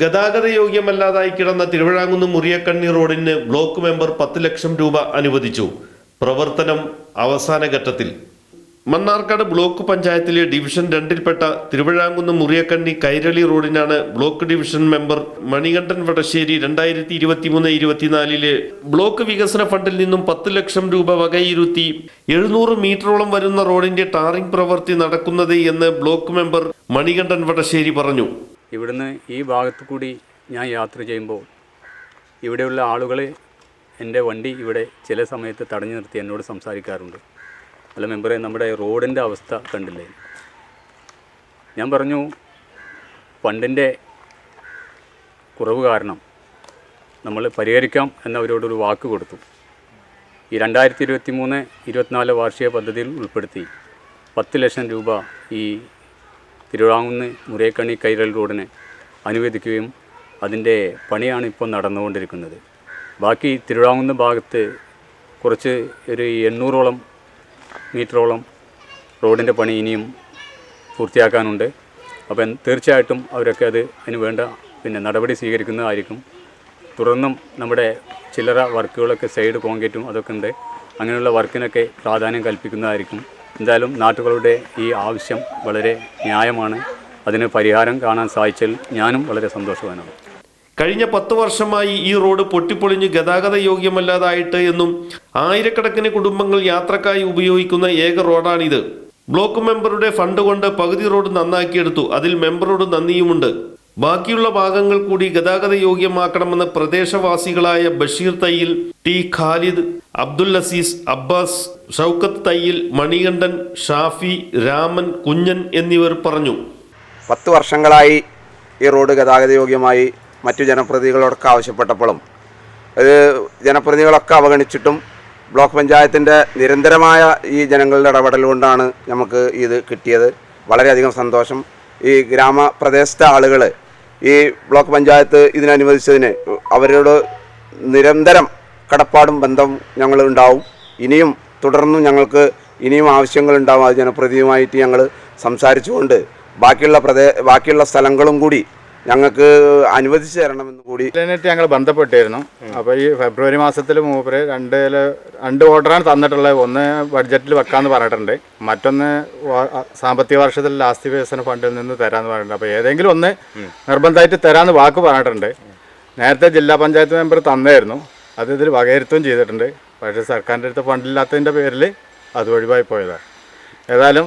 ഗതാഗത യോഗ്യമല്ലാതായി കിടന്ന തിരുവിഴാങ്കുന്ന് മുറിയക്കണ്ണി റോഡിന് ബ്ലോക്ക് മെമ്പർ പത്ത് ലക്ഷം രൂപ അനുവദിച്ചു. പ്രവർത്തനം അവസാന ഘട്ടത്തിൽ. മണ്ണാർക്കാട് ബ്ലോക്ക് പഞ്ചായത്തിലെ ഡിവിഷൻ രണ്ടിൽപ്പെട്ട Thiruvizhamkunnu Muriyakkanni Kairali റോഡിനാണ് block division member Manikandan Vadasseri രണ്ടായിരത്തി ഇരുപത്തിമൂന്ന് ഇരുപത്തിനാലിലെ ബ്ലോക്ക് വികസന ഫണ്ടിൽ നിന്നും പത്ത് ലക്ഷം രൂപ വകയിരുത്തി. എഴുന്നൂറ് മീറ്ററോളം വരുന്ന റോഡിന്റെ ടാറിംഗ് പ്രവൃത്തി നടക്കുന്നത് എന്ന് ബ്ലോക്ക് മെമ്പർ മണികണ്ഠൻ വടശ്ശേരി പറഞ്ഞു. ഇവിടുന്ന് ഈ ഭാഗത്ത് കൂടി ഞാൻ യാത്ര ചെയ്യുമ്പോൾ ഇവിടെയുള്ള ആളുകൾ എന്റെ വണ്ടി ഇവിടെ ചില സമയത്ത് തടഞ്ഞു നിർത്തി എന്നോട് സംസാരിക്കാറുണ്ട്. അല്ല മെമ്പറെ നമ്മുടെ റോഡിന്റെ അവസ്ഥ കണ്ടില്ലേ? ഞാൻ പറഞ്ഞു ഫണ്ടിന്റെ കുറവ് കാരണം നമ്മൾ പരിഹരിക്കാം എന്നവരോടൊരു വാക്ക് കൊടുത്തു. ഈ രണ്ടായിരത്തി ഇരുപത്തി മൂന്ന് ഇരുപത്തിനാല് വാർഷിക പദ്ധതിയിൽ ഉൾപ്പെടുത്തി പത്ത് ലക്ഷം രൂപ ഈ തിരുവിതാംകുന്ന് മുരേക്കണ്ണി കൈരൽ റോഡിന് അനുവദിക്കുകയും അതിന്റെ പണിയാണ് ഇപ്പോൾ നടന്നുകൊണ്ടിരിക്കുന്നത്. ബാക്കി തിരുവിതാംകുന്ന് ഭാഗത്ത് കുറച്ച് ഒരു എണ്ണൂറോളം മീറ്ററോളം റോഡിന്റെ പണി ഇനിയും പൂർത്തിയാക്കാനുണ്ട്. അപ്പം തീർച്ചയായിട്ടും അവരൊക്കെ അത് അതിന് വേണ്ട പിന്നെ നടപടി സ്വീകരിക്കുന്നതായിരിക്കും. തുടർന്നും നമ്മുടെ ചില്ലറ വർക്കുകളൊക്കെ സൈഡ് കോൺക്രീറ്റും അതൊക്കെ ഉണ്ട്. അങ്ങനെയുള്ള വർക്കിനൊക്കെ പ്രാധാന്യം കൽപ്പിക്കുന്നതായിരിക്കും. എന്തായാലും നാട്ടുകളുടെ ഈ ആവശ്യം വളരെ ന്യായമാണ്. അതിന് പരിഹാരം കാണാൻ സാധിച്ചതിൽ ഞാനും വളരെ സന്തോഷവാനാണ്. കഴിഞ്ഞ പത്ത് വർഷമായി ഈ റോഡ് പൊട്ടിപ്പൊളിഞ്ഞ് ഗതാഗത യോഗ്യമല്ലാതായിട്ട് എന്നും ആയിരക്കണക്കിന് കുടുംബങ്ങൾ യാത്രക്കായി ഉപയോഗിക്കുന്ന ഏക റോഡാണിത്. ബ്ലോക്ക് മെമ്പറുടെ ഫണ്ട് കൊണ്ട് പകുതി റോഡ് നന്നാക്കിയെടുത്തു. അതിൽ മെമ്പറോട് നന്ദിയുമുണ്ട്. ബാക്കിയുള്ള ഭാഗങ്ങൾ കൂടി ഗതാഗത യോഗ്യമാക്കണമെന്ന് പ്രദേശവാസികളായ ബഷീർ തയ്യിൽ ടി ഖാലിദ് അബ്ദുൽ അസീസ് അബ്ബാസ് ഷൗക്കത്ത് തയ്യിൽ മണികണ്ഠൻ ഷാഫി രാമൻ കുഞ്ഞൻ എന്നിവർ പറഞ്ഞു. പത്ത് വർഷങ്ങളായി ഈ റോഡ് ഗതാഗത യോഗ്യമായി മറ്റു ജനപ്രതിനിധികളോടൊക്കെ ആവശ്യപ്പെട്ടപ്പോഴും ഇത് ജനപ്രതിനിധികളൊക്കെ അവഗണിച്ചിട്ടും ബ്ലോക്ക് പഞ്ചായത്തിന്റെ നിരന്തരമായ ഈ ജനങ്ങളുടെ ഇടപെടൽ കൊണ്ടാണ് നമുക്ക് ഇത് കിട്ടിയത്. വളരെയധികം സന്തോഷം. ഈ ഗ്രാമപ്രദേശത്തെ ആളുകൾ ഈ ബ്ലോക്ക് പഞ്ചായത്ത് ഇതിനനുവദിച്ചതിന് അവരോട് നിരന്തരം കടപ്പാടും ബന്ധം ഞങ്ങൾ ഉണ്ടാവും. ഇനിയും തുടർന്നും ഞങ്ങൾക്ക് ഇനിയും ആവശ്യങ്ങളുണ്ടാവും അത് ജനപ്രതിനിധിയുമായിട്ട് ഞങ്ങൾ സംസാരിച്ചുകൊണ്ട് ബാക്കിയുള്ള പ്രദേ ബാക്കിയുള്ള സ്ഥലങ്ങളും കൂടി ഞങ്ങൾക്ക് അനുവദിച്ചു തരണമെന്ന് കൂടി ഇതിനായിട്ട് ഞങ്ങൾ ബന്ധപ്പെട്ടിരുന്നു. അപ്പോൾ ഈ ഫെബ്രുവരി മാസത്തിൽ മൂപ്പര് രണ്ട് രണ്ട് ഓർഡറാണ് തന്നിട്ടുള്ളത്. ഒന്ന് ബഡ്ജറ്റിൽ വെക്കാന്ന് പറഞ്ഞിട്ടുണ്ട്. മറ്റൊന്ന് സാമ്പത്തിക വർഷത്തിൽ ലാസ്റ്റ് വികസന ഫണ്ടിൽ നിന്ന് തരാമെന്ന് പറഞ്ഞിട്ടുണ്ട്. അപ്പോൾ ഏതെങ്കിലും ഒന്ന് നിർബന്ധമായിട്ട് തരാമെന്ന് വാക്ക് പറഞ്ഞിട്ടുണ്ട്. നേരത്തെ ജില്ലാ പഞ്ചായത്ത് മെമ്പർ തന്നായിരുന്നു. അത് ഇതിൽ വകയിരുത്തുകയും ചെയ്തിട്ടുണ്ട്. പക്ഷേ സർക്കാരിന്റെ അടുത്ത് ഫണ്ടില്ലാത്തതിന്റെ പേരിൽ അത് ഒഴിവായി പോയതാണ്. ഏതായാലും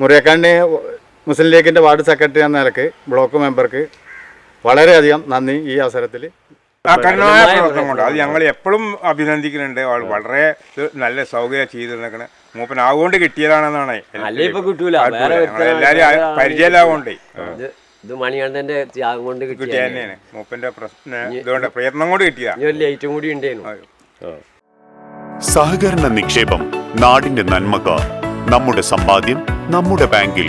മുറിയക്കണ്ണി മുസ്ലിം ലീഗിന്റെ വാർഡ് സെക്രട്ടറി എന്ന നിലയ്ക്ക് ബ്ലോക്ക് മെമ്പർക്ക് വളരെയധികം നന്ദി ഈ അവസരത്തിൽ ആ കഠിനമായ പ്രവർത്തനം കൊണ്ട് അത് ഞങ്ങൾ എപ്പോഴും അഭിനന്ദിക്കുന്നുണ്ട്. ആൾ വളരെ നല്ല സൗകര്യം ചെയ്തു നിൽക്കണ മൂപ്പൻ ആകൊണ്ട് കിട്ടിയതാണെന്നാണ്. അല്ലേ ഇപ്പൊ കിട്ടൂല? വേറെ ഒരുത്തനെ എല്ലാരും ഇത് മണികണ്ഠന്റെ ത്യാഗം കൊണ്ട് കിട്ടിയ തന്നെയാണ്. മൂപ്പന്റെ പ്രശ്നം ഇതുകൊണ്ട് പ്രയത്നം കൊണ്ട് കിട്ടിയ ലൈറ്റും കൂടി ഉണ്ടായിരുന്നു സഹകരണ നിക്ഷേപം നാടിന്റെ നന്മക്ക് നമ്മുടെ സമ്പാദ്യം നമ്മുടെ ബാങ്കിൽ.